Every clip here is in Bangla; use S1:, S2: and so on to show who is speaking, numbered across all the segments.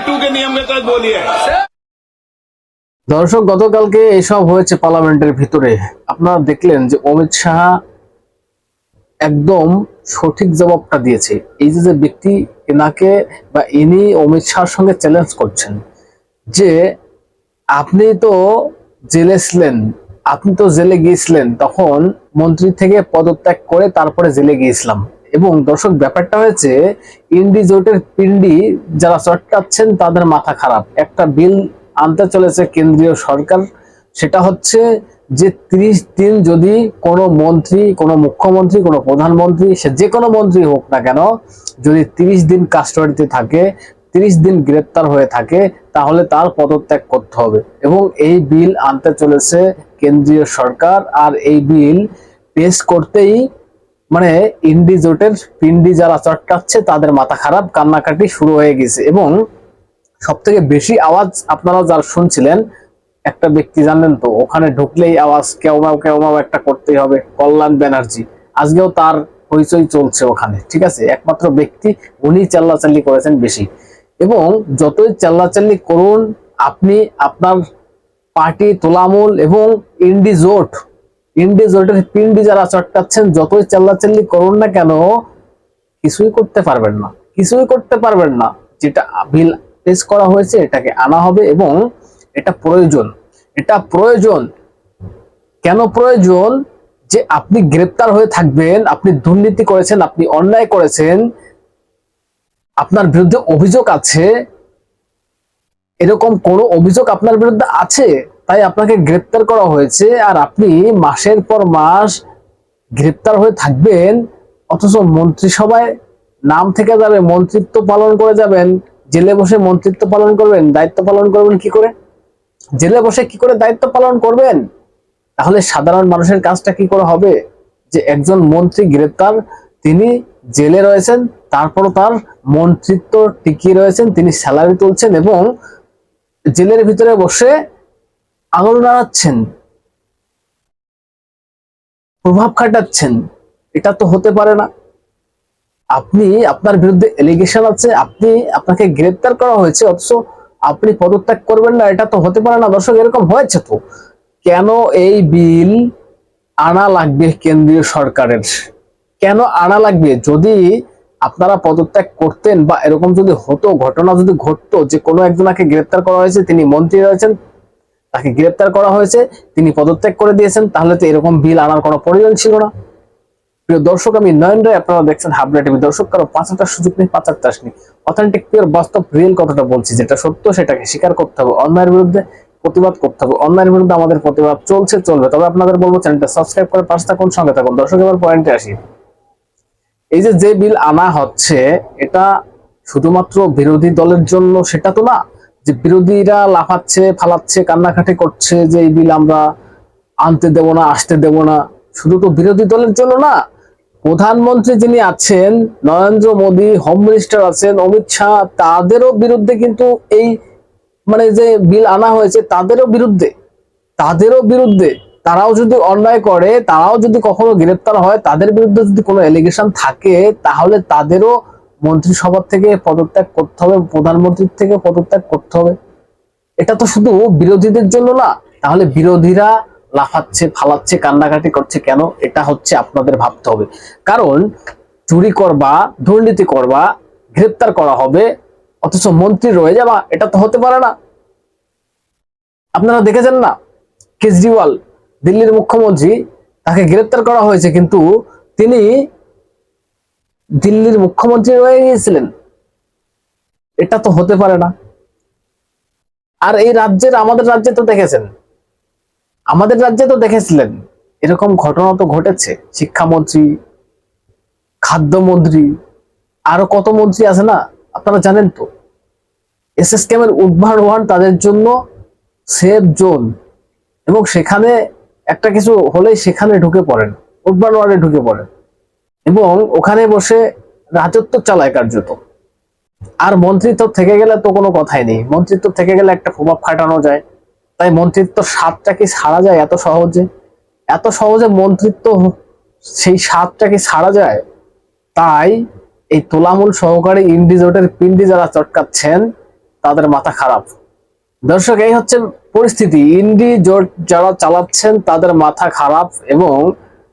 S1: बोलिए आप सेवेंटी टू के नियम के तहत बोलिए
S2: দর্শক গতকালকে এসব হয়েছে পার্লামেন্টের ভিতরে আপনারা দেখলেন যে অমিত শাহ একদম সঠিক জবাবটা দিয়েছে এই যে যে ব্যক্তি এনাকে বা ইনি অমিত শাহর সঙ্গে চ্যালেঞ্জ করছেন যে আপনি তো জেলে ছিলেন আপনি তো জেলে গিয়েছিলেন তখন মন্ত্রী থেকে পদত্যাগ করে তারপরে জেলে গিয়েছিলাম এবং দর্শক, ব্যাপারটা হয়েছে ইন্ডিজোটের পিন্ডি যারা চটকাচ্ছেন তাদের মাথা খারাপ। একটা বিল আনতে চলেছে কেন্দ্রীয় সরকার, সেটা হচ্ছে যে ত্রিশ দিন যদি কোনো মন্ত্রী, কোনো মুখ্যমন্ত্রী, কোনো প্রধানমন্ত্রী, সে যে কোনো মন্ত্রী হোক না কেন, যদি তিরিশ দিন কাস্টডিতে থাকে, তিরিশ দিন গ্রেপ্তার হয়ে থাকে, তাহলে তার পদত্যাগ করতে হবে। এবং এই বিল আনতে চলেছে কেন্দ্রীয় সরকার, আর এই বিল পেশ করতেই মানে ইন্ডি জোটের পিন্ডি যারা চটকাচ্ছে, তাদের মাথা খারাপ, কান্নাকাটি শুরু হয়ে গেছে। এবং সব থেকে বেশি আওয়াজ আপনারা যারা শুনছিলেন, একটা ব্যক্তি জানেন তো, ওখানে ঢুকলেই আওয়াজ কেউমাও কেউমাও একটা করতেই হবে, কল্যাণ ব্যানার্জি। আজকেও তার হইচই চলছে ওখানে, ঠিক আছে? একমাত্র ব্যক্তি উনি চাল্লাচাল্লি করেছেন বেশি। এবং যতই চাল্লাচাল্লি করুন, আপনি আপনার পার্টি তোলামূল এবং ইন্ডি জোট ইন্ডি জোটের পিন্ডি যারা চটকাচ্ছেন, যতই চাল্লাচাল্লি করুন না কেন, কিছুই করতে পারবেন না। কিছুই করতে পারবেন না। যেটা বিল পেশ করা হয়েছে, এটাকে আনা হবে এবং এটা প্রয়োজন। এটা প্রয়োজন। কেন প্রয়োজন? যে আপনি গ্রেপ্তার হয়ে থাকবেন, আপনি দুর্নীতি করেছেন, আপনি অন্যায় করেছেন, আপনার বিরুদ্ধে অভিযোগ আছে, এরকম কোনো অভিযোগ আপনার বিরুদ্ধে আছে? তাই আপনাকে গ্রেপ্তার করা হয়েছে আর আপনি মাসের পর মাস গ্রেপ্তার হয়ে থাকবেন, অথচ মন্ত্রিসভায় নাম থেকে যাবে, মন্ত্রিত্ব পালন করে যাবেন, জেলে বসে মন্ত্রিত্ব পালন করবেন, দায়িত্ব পালন করবেন কি করে? জেলে বসে কি করে দায়িত্ব পালন করবেন? তাহলে সাধারণ মানুষের কাজটা কি করে হবে? যে একজন মন্ত্রী গ্রেপ্তার, তিনি জেলে রয়েছেন তারপর তার মন্ত্রিত্ব টিকিয়ে রয়েছেন, তিনি স্যালারি তুলছেন এবং জেলের ভিতরে বসে আঙুল নাড়াচ্ছেন প্রভাব খাটাচ্ছেন। এটা তো হতে পারে না। আপনি, আপনার বিরুদ্ধে এলিগেশন আছে, আপনি, আপনাকে গ্রেপ্তার করা হয়েছে, অথচ আপনি পদত্যাগ করবেন না, এটা তো হতে পারে না। দর্শক, এরকম হয়েছে তো। কেন এই বিল আনা লাগবে কেন্দ্রীয় সরকারের? কেন আনা লাগবে? যদি আপনারা পদত্যাগ করতেন বা এরকম যদি হতো, ঘটনা যদি ঘটতো, যে কোনো একজনকে গ্রেপ্তার করা হয়েছে, তিনি মন্ত্রী রয়েছেন তাকে গ্রেপ্তার করা হয়েছে, তিনি পদত্যাগ করে দিয়েছেন, তাহলে তো এরকম বিল আনার কোনো প্রয়োজন ছিল না। প্রিয় দর্শক, আমি নয়ন রায় আপনারা দেখছেন হাবড়া টিভি। দর্শক, কারও পাঁচ হাজার সুযোগ নেই, পাঁচ হাজার নেই। অথেন্টিক পিওর বাস্তব রিয়েল কথাটা বলছি, যেটা সত্য, সেটাকে স্বীকার করতে হবে অন্যায়ের বিরুদ্ধে, প্রতিবাদ করতে হবে। অন্যায়ের বিরুদ্ধে আমাদের প্রতিবাদ চলছে, চলবে। তবে আপনাদের বলব, চ্যানেলটা সাবস্ক্রাইব করে পাশে থাকুন, সঙ্গে থাকুন। দর্শক, এবার পয়েন্টে আসি। এই যে যে বিল আনা হচ্ছে, এটা শুধুমাত্র বিরোধী দলের জন্য, সেটা তো না যে বিরোধীরা লাফাচ্ছে, ফালাচ্ছে, কান্নাকাটি করছে যে এই বিল আমরা আনতে দেব না, আসতে দেব না। শুধু তো বিরোধী দলের জন্য না, প্রধানমন্ত্রী যিনি আছেন, নরেন্দ্র মোদী, হোম মিনিস্টার আছেন, অমিত শাহ, তাদেরও বিরুদ্ধে কিন্তু এই মানে যে বিল আনা হয়েছে, তাদেরও বিরুদ্ধে তাদেরও বিরুদ্ধে। তারাও যদি অন্যায় করে, তারাও যদি কখনো গ্রেপ্তার হয়, তাদের বিরুদ্ধে যদি কোনো এলিগেশন থাকে, তাহলে তাদেরও মন্ত্রিসভা থেকে পদত্যাগ করতে হবে, প্রধানমন্ত্রীর থেকে পদত্যাগ করতে হবে। এটা তো শুধু বিরোধীদের জন্য না, তাহলে বিরোধীরা লাফাচ্ছে, ফালাচ্ছে, কান্নাকাটি করছে কেন? এটা হচ্ছে আপনাদের ভাবতে হবে। কারণ চুরি করবা, দুর্নীতি করবা, গ্রেপ্তার করা হবে, অথচ মন্ত্রী রয়ে যাবা, এটা তো হতে পারে না। আপনারা দেখেছেন না, কেজরিওয়াল, দিল্লির মুখ্যমন্ত্রী, তাকে গ্রেপ্তার করা হয়েছে, কিন্তু তিনি দিল্লির মুখ্যমন্ত্রী রয়ে গিয়েছিলেন। এটা তো হতে পারে না। আর এই রাজ্যের, আমাদের রাজ্যে তো দেখেছেন। আমাদের রাজ্যে তো দেখেছিলেন। এরকম ঘটনা তো ঘটেছে। শিক্ষামন্ত্রী, খাদ্যমন্ত্রী, আরও কত মন্ত্রী আছে না? আপনারা জানেন তো। এস এস ক্যামের উদ্ভার ওয়ান তাদের জন্য সেফ জোন। এবং সেখানে একটা কিছু হলেই সেখানে ঢুকে পড়েন। উদ্ভার ওয়ার্ডে ঢুকে পড়েন। এবং ওখানে বসে রাজত্ব চালায় কার্যত। আর মন্ত্রিত্ব থেকে গেলে তো কোনো কথাই নেই। মন্ত্রিত্ব থেকে গেলে একটা প্রভাব খাটানো যায়। তাই মন্ত্রিত্ব স্বাদটা কি ছাড়া যায় এত সহজে? এত সহজে মন্ত্রিত্ব সেই স্বাদটা কি ছাড়া যায়? তাই এই তোলামূল সহকারে ইন্ডিজোটের পিন্ডি যারা চটকাচ্ছেন, তাদের মাথা খারাপ। দর্শক, এই হচ্ছে পরিস্থিতি। ইন্ডি জোট যারা চালাচ্ছেন, তাদের মাথা খারাপ এবং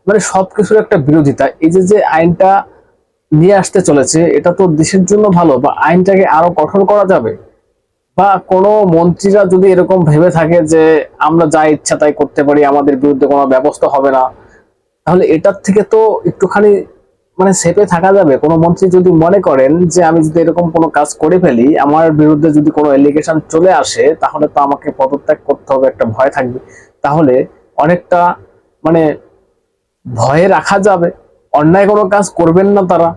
S2: মানে সবকিছুর একটা বিরোধিতা। এই যে যে আইনটা নিয়ে আসতে চলেছে, এটা তো দেশের জন্য ভালো, বা আইনটাকে আরও কঠোর করা যাবে? বা কোনো মন্ত্রীরা যদি এরকম ভেবে থাকে যে, আমরা যা ইচ্ছা তাই করতে পারি, আমাদের বিরুদ্ধে কোনো ব্যবস্থা হবে না, তাহলে এটার থেকে তো একটুখানি মানে সেপে থাকা যাবে। কোনো মন্ত্রী যদি মনে করেন যে, আমি যদি এরকম কোনো কাজ করে ফেলি, আমার বিরুদ্ধে যদি কোনো এলিগেশন চলে আসে, তাহলে তো আমাকে পদত্যাগ করতে হবে, একটা ভয় থাকবে। তাহলে অনেকটা মানে ভয়ে রাখা যাবে, অন্যায় কোনো কাজ করবেন না তারা।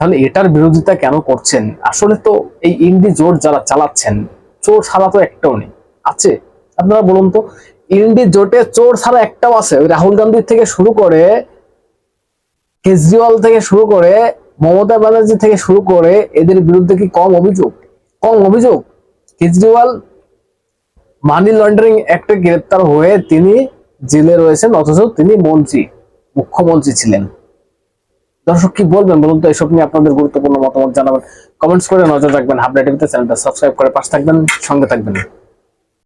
S2: তাহলে এটার বিরোধিতা কেন করছেন? আসলে তো এই ইন্ডি জোট যারা চালাচ্ছেন। চোর ছাড়া তো একটাও নেই। আছে, আপনারা বলুন তো, ইন্ডি জোটে চোর ছাড়া একটাও আছে। ওই রাহুল গান্ধী থেকে শুরু করে কেজরিওয়াল থেকে শুরু করে মমতা ব্যানার্জি থেকে শুরু করে এদের বিরুদ্ধে কি কম অভিযোগ? কম অভিযোগ? কেজরিওয়াল মানি লন্ডারিং অ্যাক্টে গ্রেপ্তার হয়ে তিনি জেলে রয়েছেন, অথচ তিনি মন্ত্রী, মুখ্যমন্ত্রী ছিলেন। দর্শক, কি বলবেন বলুন তো? এসব নিয়ে আপনাদের গুরুত্বপূর্ণ মতামত জানাবেন। কমেন্টস করে নজর রাখবেন। হাবড়া টিভিতে চ্যানেলটা সাবস্ক্রাইব করে পাশে থাকবেন, সঙ্গে থাকবেন।